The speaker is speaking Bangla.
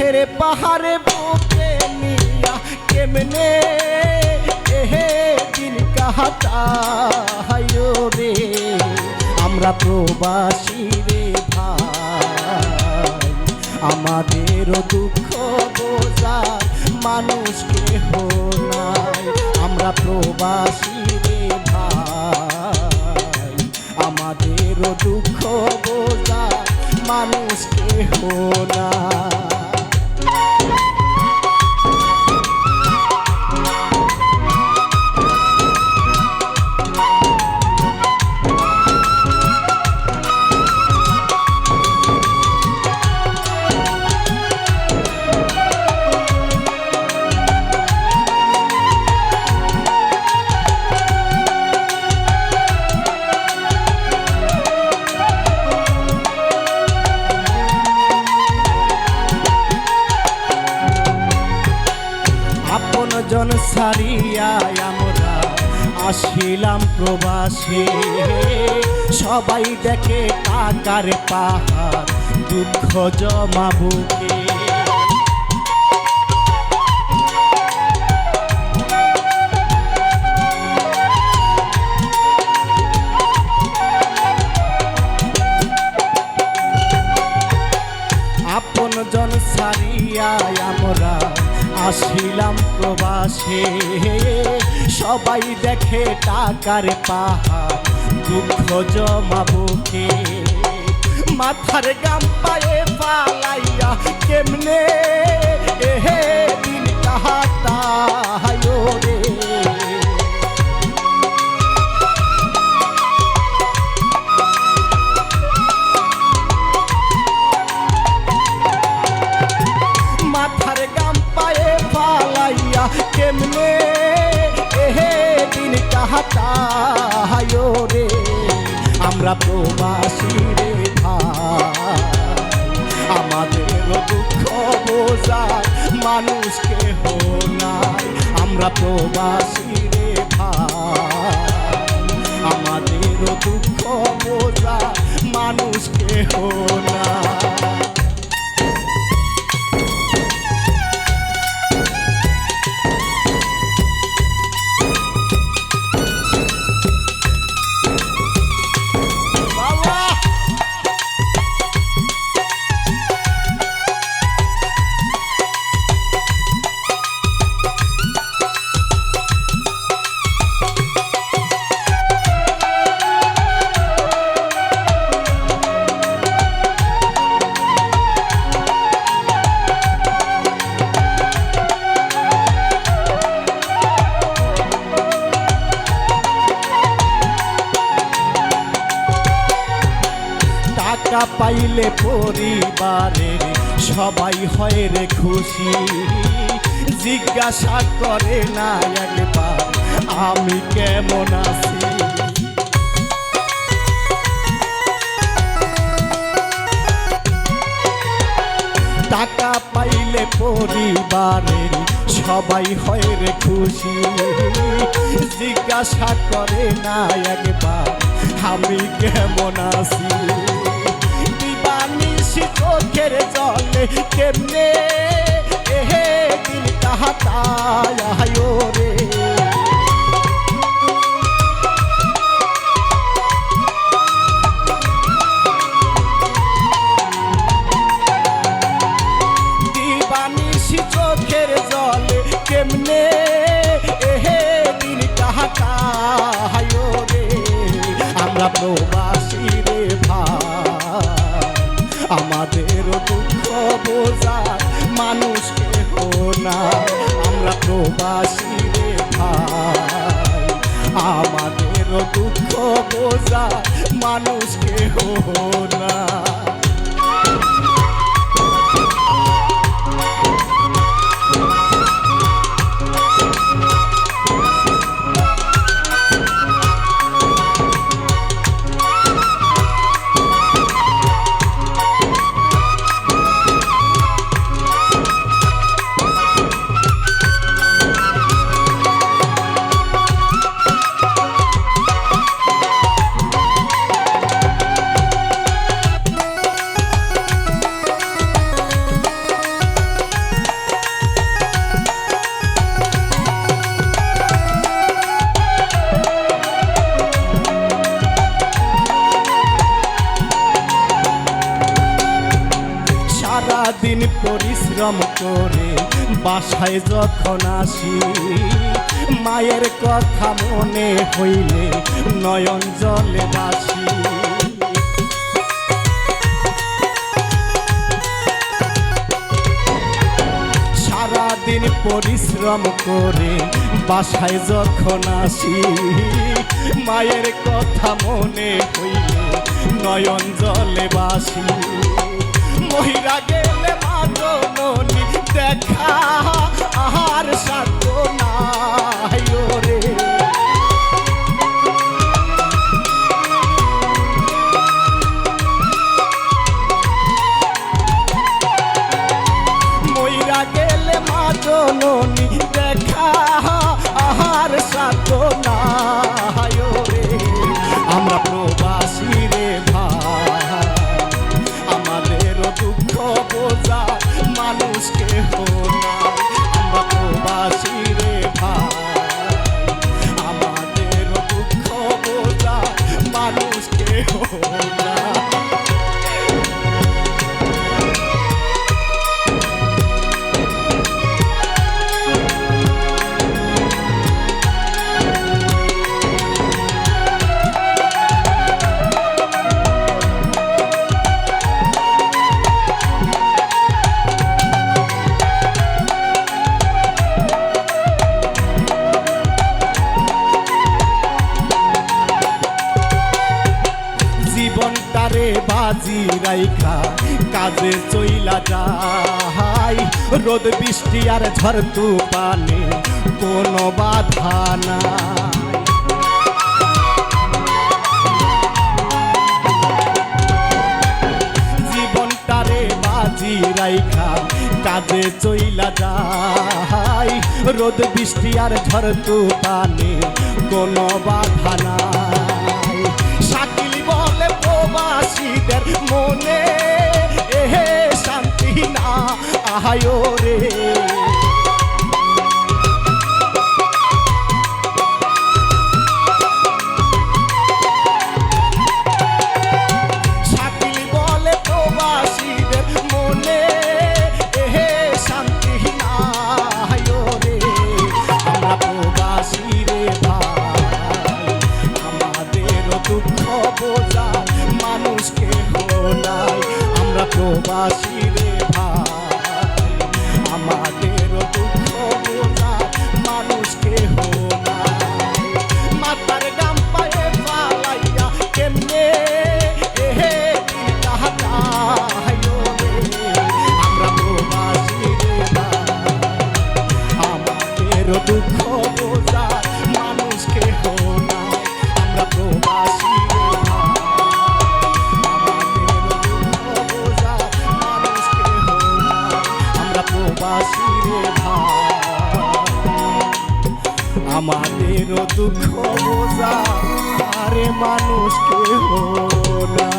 দুঃখের পাহাড়ে বুকে নিয়া কেমনে এহে দিন কাহাতায় রে, আমরা প্রবাসী রে ভাই। আমাদেরও দুঃখ বোঝা মানুষ কেহ নাই। আমরা প্রবাসী রে ভাই। আমাদেরও দুঃখ বোঝা মানুষ কেহ নাই। জন সারিয়া আমরা আসিলাম প্রবাসে। সবাই দেখে টাকার পাহাড় দুঃখ জমা আসিলাম প্রবাসে। সবাই দেখে টাকার পাহা দুঃখ জমা বুকে। মাথার গাম পায়ে পালাইয়া কেমনে? এহে দিন কাহাতায় আমরা প্রবাসী রে আমাদের দুঃখ বোঝা মানুষ কেহ নাই। আমরা প্রবাসী রে আমাদের দুঃখ বোঝা মানুষ কেহ নাই পাইলে পরিবারের সবাই হয় রে খুশি। জিজ্ঞাসা করে না একবার, আমি কেমন আছি? টাকা পাইলে পরিবারের সবাই হয় রে খুশি। জিজ্ঞাসা করে না একবার, আমি কেমন আছি? দিবানিসি চোখের জলে কেমনে এহে দিন কাহাতায় রে। আমাদের দুঃখ বোঝা মানুষ কেহ না। সারাদিন পরিশ্রম করে বাসায় যখন আসি, মায়ের কথা মনে হইলে নয়ন জলে বাসি। সারাদিন পরিশ্রম করে বাসায় যখন আসি, মায়ের কথা মনে হইলে নয়ন জলে বাসি। মহিলা মা দেখা বাজি রাইখা, কাজে চইলা যাই রোদ, বৃষ্টি আর ঝড় তুফানে কোনো বাধা নাই। জীবনটারে রাইখা, কাজে চইলা যাই রোদ, বৃষ্টি আর ঝড় তুফানে কোনো বাধা নাই। আমরা প্রবাসী রে ভাই। আমাদের দুঃখ বোঝা আরে মানুষকে না।